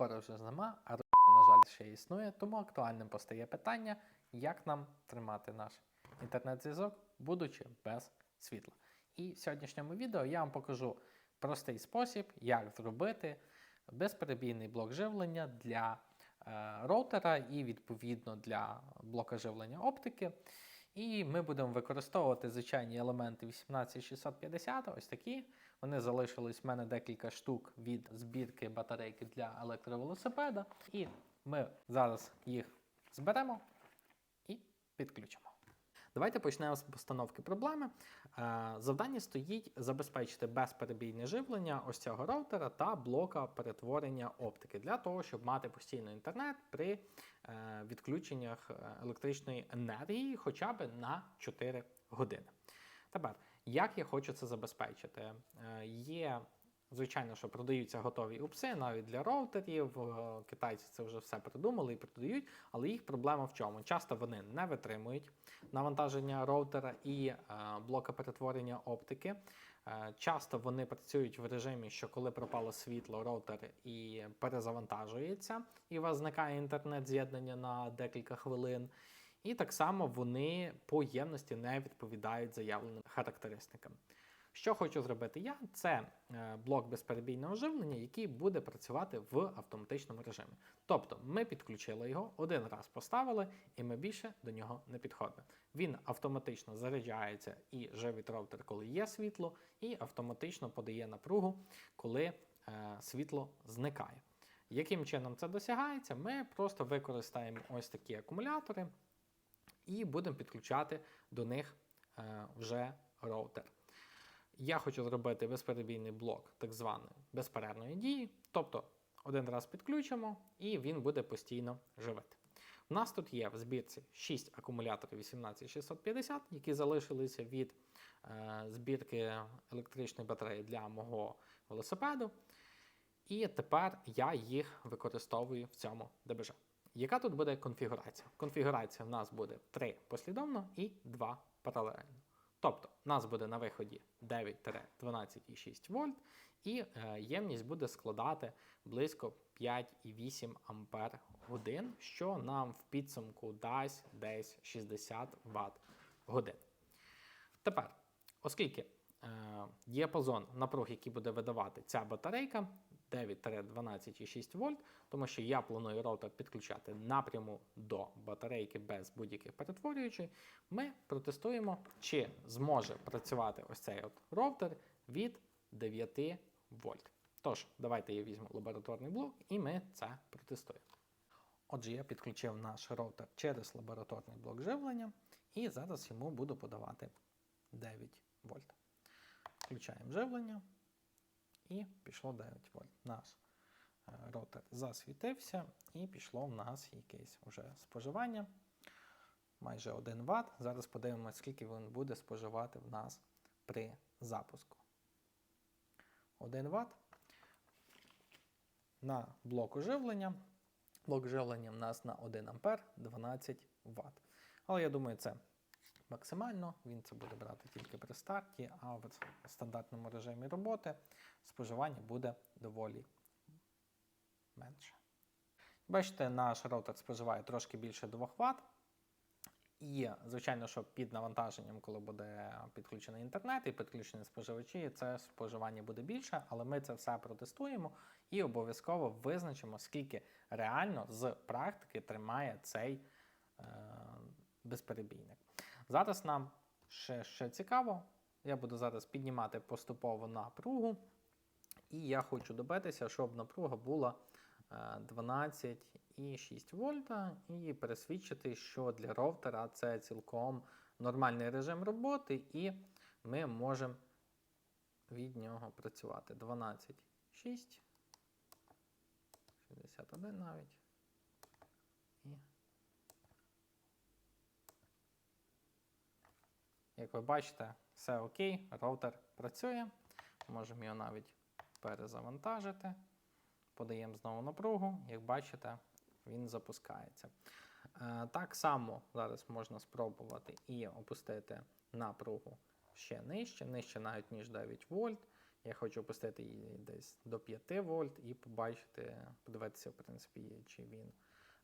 Скоро вже зима, а р**, на жаль, ще існує, тому актуальним постає питання, як нам тримати наш інтернет-зв'язок, будучи без світла. І в сьогоднішньому відео я вам покажу простий спосіб, як зробити безперебійний блок живлення для е, роутера і відповідно для блока живлення оптики. І ми будемо використовувати звичайні елементи 18650, ось такі. Вони залишились в мене декілька штук від збірки батарейки для електровелосипеда. І ми зараз їх зберемо і підключимо. Давайте почнемо з постановки проблеми. Е, Завдання стоїть забезпечити безперебійне живлення ось цього роутера та блока перетворення оптики для того, щоб мати постійний інтернет при е, відключеннях е, електричної енергії хоча б на 4 години. Тепер, як я хочу це забезпечити? Є Звичайно, що продаються готові упси навіть для роутерів. Е, Китайці це вже все придумали і продають, але їх проблема в чому? Часто вони не витримують навантаження роутера і е, блока перетворення оптики. Е, Часто вони працюють в режимі, що коли пропало світло, роутер і перезавантажується, і у вас зникає інтернет-з'єднання на декілька хвилин. І так само вони по ємності не відповідають заявленим характеристикам. Що хочу зробити я, це е, блок безперебійного живлення, який буде працювати в автоматичному режимі. Тобто ми підключили його, один раз поставили, і ми більше до нього не підходимо. Він автоматично заряджається і живить роутер, коли є світло, і автоматично подає напругу, коли е, світло зникає. Яким чином це досягається? Ми просто використаємо ось такі акумулятори і будемо підключати до них е, вже роутер. Я хочу зробити безперебійний блок так званої безперервної дії, тобто один раз підключимо і він буде постійно живити. У нас тут є в збірці 6 акумуляторів 18650, які залишилися від е, збірки електричної батареї для мого велосипеду. І тепер я їх використовую в цьому ДБЖ. Яка тут буде конфігурація? Конфігурація в нас буде 3 послідовно і 2 паралельно. Тобто, у нас буде на виході 9-12,6 вольт, і е, ємність буде складати близько 5,8 ампер годин, що нам в підсумку дасть десь 60 Вт годин. Тепер, оскільки е, діапазон напруг, який буде видавати ця батарейка 9-12,6 вольт, тому що я планую роутер підключати напряму до батарейки без будь-яких перетворюючих, ми протестуємо, чи зможе працювати ось цей от роутер від 9 вольт. Тож, давайте я візьму лабораторний блок і ми це протестуємо. Отже, я підключив наш роутер через лабораторний блок живлення і зараз йому буду подавати 9 вольт. Включаємо живлення і пішло 9 вольт. Наш е, роутер засвітився і пішло в нас якесь вже споживання. Майже 1 Вт. Зараз подивимося, скільки він буде споживати в нас при запуску. 1 Вт. На блоку живлення. Блок живлення в нас на 1 А 12 Вт. Але я думаю, це максимально. Він це буде брати тільки при старті, а в стандартному режимі роботи споживання буде доволі менше. Бачите, наш роутер споживає трошки більше 2 Вт. І, звичайно, що під навантаженням, коли буде підключений інтернет і підключені споживачі, це споживання буде більше, але ми це все протестуємо і обов'язково визначимо, скільки реально з практики тримає цей е, безперебійник. Зараз нам ще, ще цікаво. Я буду зараз піднімати поступово напругу. І я хочу добитися, щоб напруга була е, 12,6 вольта, і пересвідчити, що для роутера це цілком нормальний режим роботи, і ми можемо від нього працювати. 12,6, 61 навіть. Як ви бачите, все окей, роутер працює. Можемо його навіть перезавантажити. Подаємо знову напругу, як бачите, він запускається. Е, Так само зараз можна спробувати і опустити напругу ще нижче, нижче навіть ніж 9 вольт. Я хочу опустити її десь до 5 вольт і побачити, подивитися, в принципі, чи він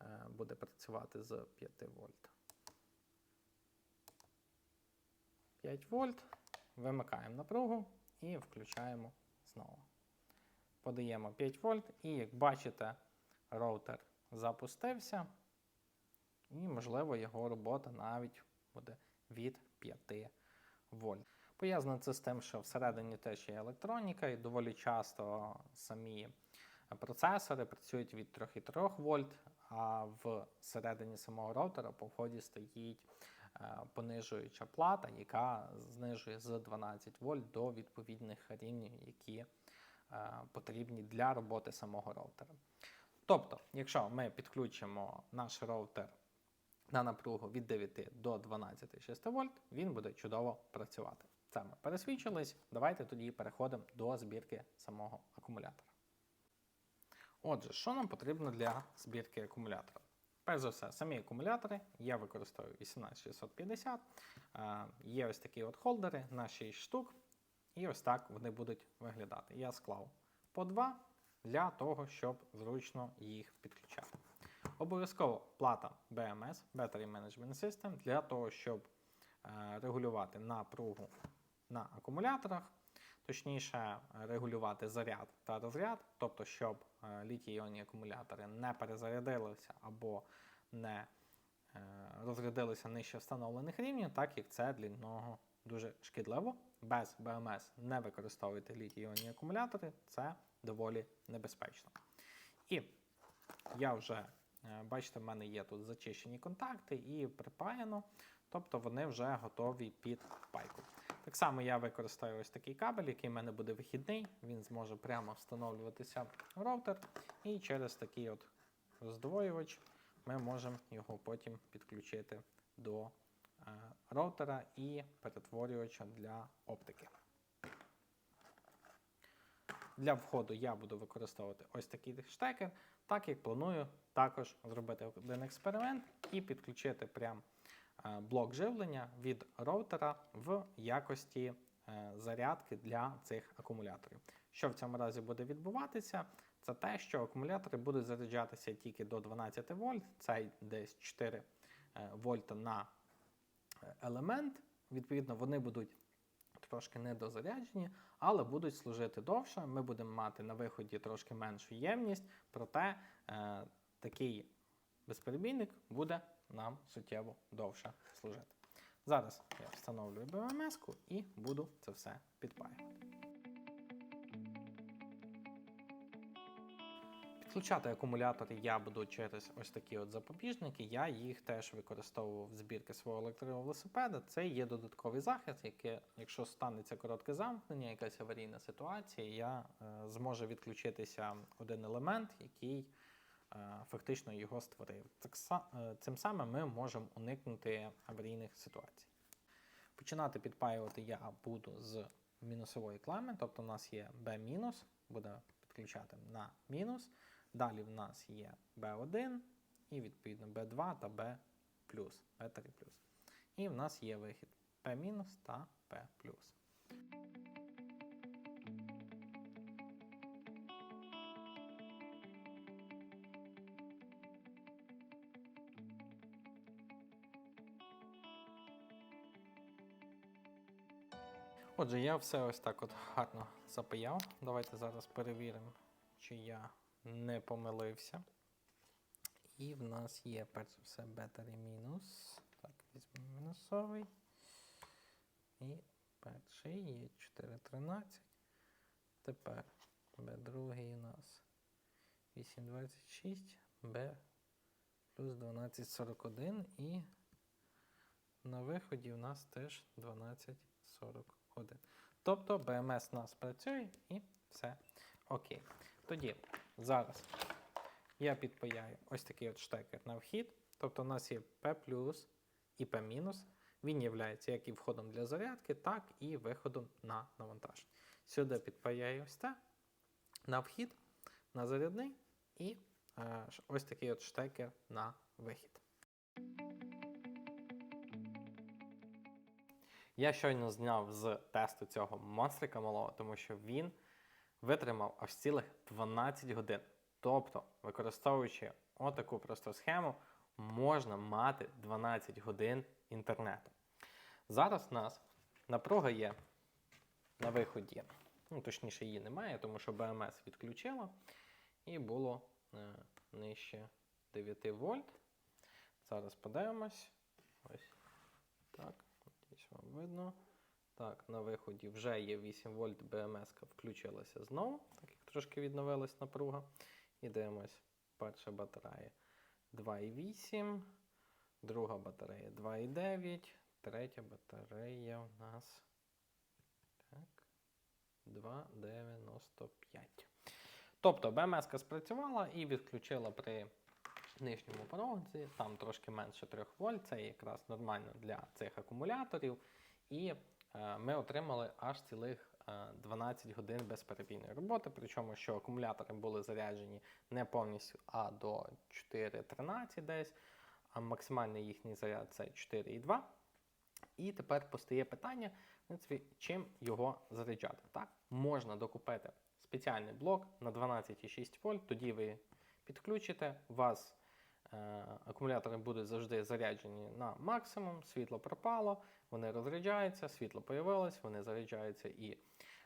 е, буде працювати з 5 вольт. 5 вольт. Вимикаємо напругу і включаємо знову. Подаємо 5 вольт, і як бачите, роутер запустився, і, можливо, його робота навіть буде від 5 вольт. Пов'язано це з тим, що всередині теж є електроніка, і доволі часто самі процесори працюють від 3,3 вольт, а всередині самого роутера по вході стоїть понижуюча плата, яка знижує з 12 вольт до відповідних рівнів, які е, потрібні для роботи самого роутера. Тобто, якщо ми підключимо наш роутер на напругу від 9 до 12,6 вольт, він буде чудово працювати. Це ми пересвідчились. Давайте тоді переходимо до збірки самого акумулятора. Отже, що нам потрібно для збірки акумулятора? Перш за все, самі акумулятори я використовую 18650. Е, Є ось такі от холдери на 6 штук. І ось так вони будуть виглядати. Я склав по два для того, щоб зручно їх підключати. Обов'язково плата BMS, Battery Management System, для того, щоб е, регулювати напругу на акумуляторах, точніше регулювати заряд та розряд, тобто, щоб літій-іонні акумулятори не перезарядилися або не е, розрядилися нижче встановлених рівнів, так як це для нього дуже шкідливо. Без BMS не використовуйте літій-іонні акумулятори, це доволі небезпечно. І я вже, е, бачите, в мене є тут зачищені контакти і припаяно, тобто вони вже готові під пайку. Так само я використаю ось такий кабель, який в мене буде вихідний, він зможе прямо встановлюватися в роутер, і через такий от роздвоювач ми можемо його потім підключити до е, роутера і перетворювача для оптики. Для входу я буду використовувати ось такий штекер, так як планую також зробити один експеримент і підключити прям е, блок живлення від роутера в якості е, зарядки для цих акумуляторів. Що в цьому разі буде відбуватися? Це те, що акумулятори будуть заряджатися тільки до 12 вольт, це десь 4 е, вольта на е, елемент. Відповідно, вони будуть трошки недозаряджені, але будуть служити довше. Ми будемо мати на виході трошки меншу ємність, проте е, такий безперебійник буде нам суттєво довше служити. Зараз я встановлюю БМС-ку і буду це все підпаювати. Підключати акумулятори я буду через ось такі от запобіжники. Я їх теж використовував в збірки свого електровелосипеда. Це є додатковий захист, який, якщо станеться коротке замкнення, якась аварійна ситуація, я е, зможу відключитися один елемент, який фактично його створив. Так, е, цим самим ми можемо уникнути аварійних ситуацій. Починати підпаювати я буду з мінусової клеми, тобто у нас є B-, буде підключати на мінус. Далі в нас є B1 і відповідно B2 та B+, B3+. І в нас є вихід P- та P+. Отже, я все ось так от гарно запаяв. Давайте зараз перевіримо, чи я не помилився. І в нас є перш за все бетарі мінус. Так, візьмемо мінусовий. І перший є 4,13. Тепер Б другий у нас 8,26, Б плюс 12,41 і на виході у нас теж 12,41. Тобто БМС у нас працює і все окей. Тоді зараз я підпаяю ось такий от штекер на вхід. Тобто у нас є P і P-. Він є як і входом для зарядки, так і виходом на навантаження. Сюди підпаяю ось це на вхід, на зарядний і е, ось такий от штекер на вихід. Я щойно зняв з тесту цього монстрика малого, тому що він витримав аж цілих 12 годин. Тобто, використовуючи отаку просту схему, можна мати 12 годин інтернету. Зараз у нас напруга є на виході. Ну, точніше, її немає, тому що БМС відключила і було е, нижче 9 вольт. Зараз подивимось. Ось так. Десь вам видно. Так, на виході вже є 8 вольт, БМС включилася знову, так як трошки відновилась напруга. І дивимось, перша батарея 2,8, друга батарея 2,9, третя батарея у нас так, 2,95. Тобто БМС спрацювала і відключила при нижньому порозі, там трошки менше 3 вольт, це якраз нормально для цих акумуляторів. І е, ми отримали аж цілих е, 12 годин безперебійної роботи. Причому, що акумулятори були заряджені не повністю, а до 4,13 десь, а максимальний їхній заряд це 4,2. І тепер постає питання, чим його заряджати. Так? Можна докупити спеціальний блок на 12,6 вольт, тоді ви підключите, у вас е, акумулятори будуть завжди заряджені на максимум, світло пропало, вони розряджаються, світло появилось, вони заряджаються і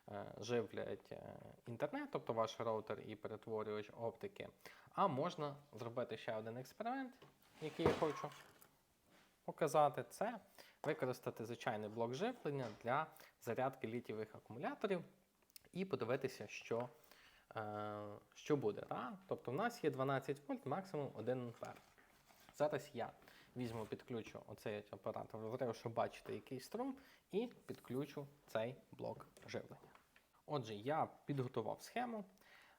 е, живлять е, інтернет, тобто ваш роутер і перетворювач оптики. А можна зробити ще один експеримент, який я хочу показати. Це використати звичайний блок живлення для зарядки літієвих акумуляторів і подивитися, що, е, що буде. Так? Тобто в нас є 12 вольт, максимум 1 ампер. Зараз я візьму, підключу оцей апарат в розрив, щоб бачити, який струм, і підключу цей блок живлення. Отже, я підготував схему.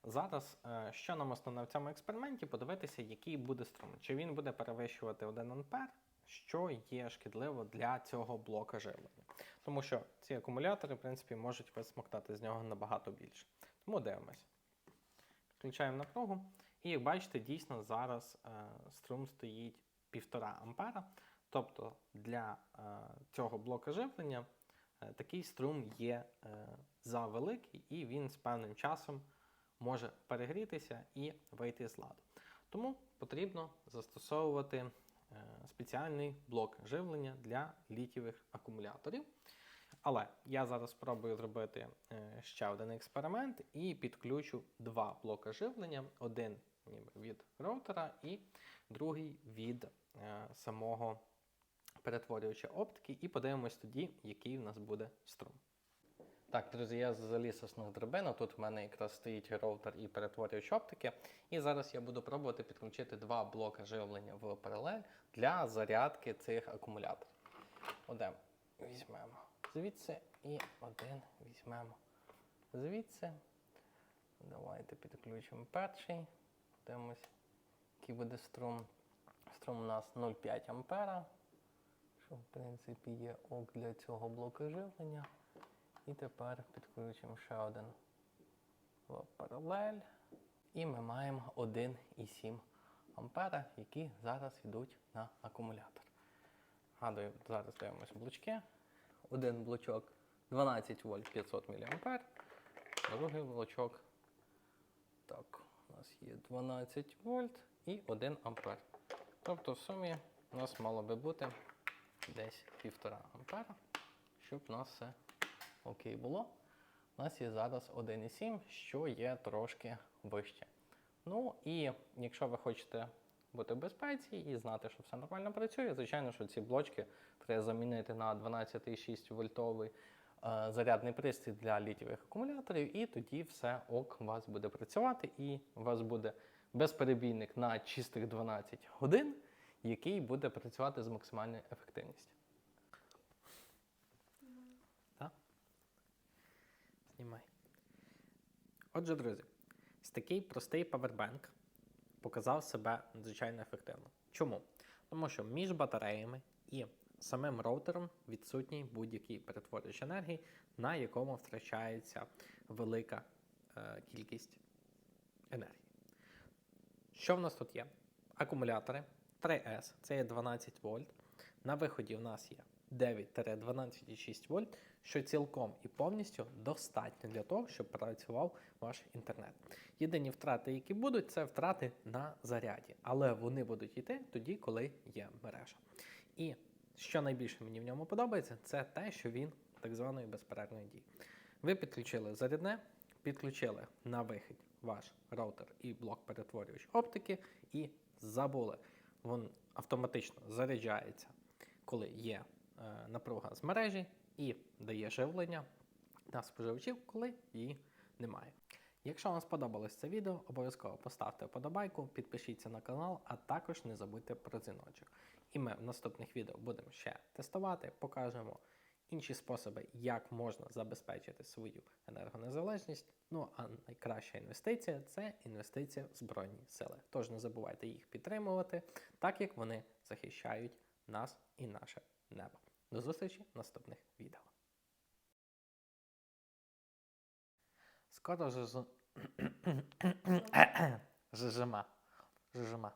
Зараз, е, що нам основне в цьому експерименті, подивитися, який буде струм. Чи він буде перевищувати 1 ампер, що є шкідливо для цього блока живлення. Тому що ці акумулятори, в принципі, можуть висмоктати з нього набагато більше. Тому дивимось. Включаємо напругу. І як бачите, дійсно зараз е, струм стоїть 1,5 ампера. Тобто для е, цього блока живлення е, такий струм є завеликий, і він з певним часом може перегрітися і вийти з ладу. Тому потрібно застосовувати спеціальний блок живлення для літієвих акумуляторів. Але я зараз спробую зробити е, ще один експеримент і підключу два блоки живлення: один ніби від роутера і другий від е, самого перетворювача оптики, і подивимось тоді, який в нас буде струм. Так, друзі, я заліз на драбину. Тут в мене якраз стоїть роутер і перетворювач оптики. І зараз я буду пробувати підключити два блоки живлення в паралель для зарядки цих акумуляторів. Один візьмемо звідси і один візьмемо звідси. Давайте підключимо перший. Дивимось, який буде струм. Струм у нас 0,5 ампера, що в принципі є ок для цього блоку живлення. І тепер підключимо ще один в паралель. І ми маємо 1,7 ампера, які зараз йдуть на акумулятор. Гадую, зараз дивимося блочки. Один блочок 12 вольт 500 мА, другий блочок. Так, у нас є 12 вольт і 1 ампер. Тобто в сумі у нас мало би бути десь 1,5 ампера, щоб у нас все окей було. У нас є зараз 1,7, що є трошки вище. Ну і якщо ви хочете бути в безпеці і знати, що все нормально працює, звичайно, що ці блочки треба замінити на 12,6 вольтовий е, зарядний пристрій для літієвих акумуляторів, і тоді все ок у вас буде працювати, і у вас буде безперебійник на чистих 12 годин, який буде працювати з максимальною ефективністю. Так? Знімай. Отже, друзі, ось такий простий павербанк показав себе надзвичайно ефективно. Чому? Тому що між батареями і самим роутером відсутній будь-який перетворювач енергії, на якому втрачається велика е, кількість енергії. Що в нас тут є? Акумулятори 3S, це є 12 вольт. На виході в нас є 9-12,6 вольт, що цілком і повністю достатньо для того, щоб працював ваш інтернет. Єдині втрати, які будуть, це втрати на заряді, але вони будуть йти тоді, коли є мережа. І що найбільше мені в ньому подобається, це те, що він так званої безперервної дії. Ви підключили зарядне, підключили на вихід ваш роутер і блок перетворювач оптики, і забули. Він автоматично заряджається, коли є напруга з мережі, і дає живлення на споживачів, коли її немає. Якщо вам сподобалось це відео, обов'язково поставте вподобайку, підпишіться на канал, а також не забудьте про дзвіночок. І ми в наступних відео будемо ще тестувати, покажемо інші способи, як можна забезпечити свою енергонезалежність. Ну а найкраща інвестиція це інвестиція в Збройні Сили. Тож не забувайте їх підтримувати, так як вони захищають нас і наше небо. До зустрічі в наступних відео. Скоро ж... Жижима. Жижима.